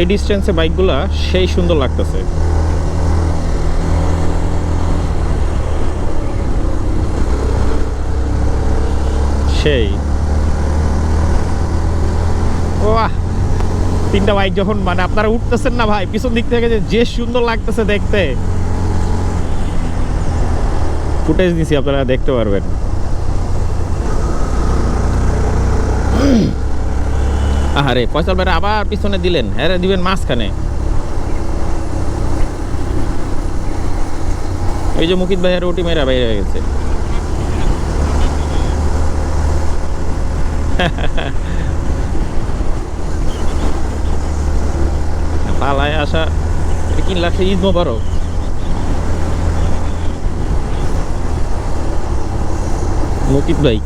এই ডিস্টেন্সে বাইকগুলা সেই সুন্দর লাগতেছে। সেই। তিনটা বাইক যখন মানে আপনারা উঠতেছেন না ভাই, পিছন দিক থেকে যে যে সুন্দর লাগতেছে দেখতে। ফুটেজ দিছি আপনারা দেখতে পারবেন। আহারে ফয়সাল ভাইরা আবার পিছনে দিলেন। হ্যাঁ দিবেন মাঝখানে। এই যে মুকিত ভাইয়ের ওটি মেরা বাইরে হয়ে গেছে। পালায় আসা, এটা কি লাগছে ঈদ মোবারক। মুকিত ভাই।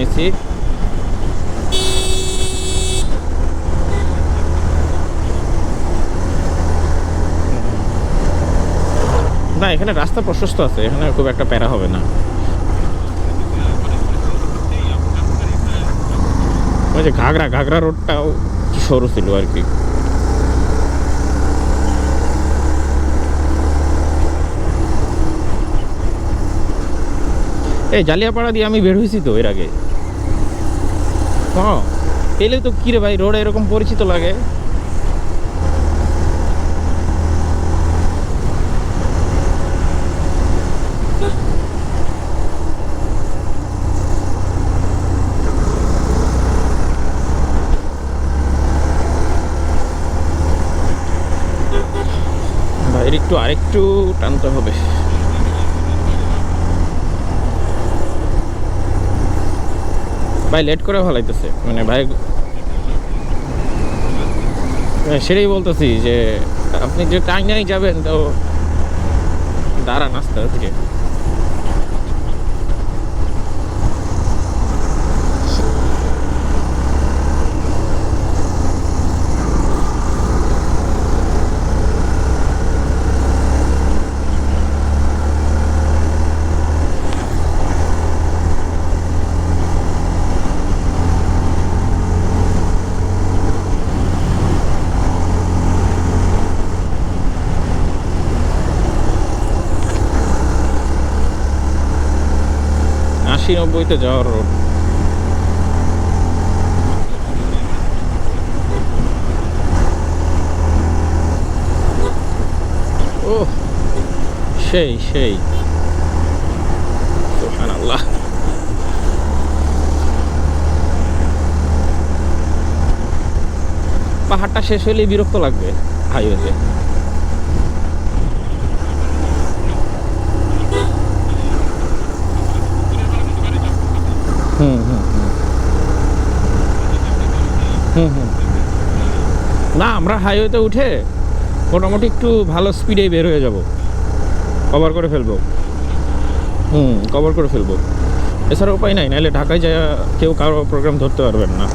নিচ্ছি। না, এখানে রাস্তা প্রশস্ত আছে, এখানে খুব একটা প্যারা হবে না। ওই যে ঘাগরা ঘাগরা রোডটাও সরু ছিল আর কি। এই জালিয়াপাড়া দিয়ে আমি বের হয়েছি তো এর আগে। হ্যাঁ এলে তো কিরে ভাই, রোড এরকম পরিচিত লাগে। একটু আরেকটু টানতে হবে। ভাই লেট করে ফেলাইতেছে। মানে ভাই হ্যাঁ, সেটাই বলতেছি যে আপনি যে টাইম যাবেন তো দাঁড়ান আস্তে আজকে আশি নব্বইতে যাওয়ার রোড সেই সেই। পাহাড়টা শেষ হলেই বিরক্ত লাগবে হাইওয়েতে হুম হুম হুম। হুম না, আমরা হাইওয়েতে উঠে মোটামুটি একটু ভালো স্পিডে বের হয়ে যাব। কভার করে ফেলব। হুম কভার করে ফেলব। এছাড়া উপায় নাই নাহলে ঢাকায় যা কেউ কারও প্রোগ্রাম ধরতে পারবেন না।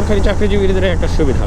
সরকারি চাকরিজীবীদের একটা সুবিধা।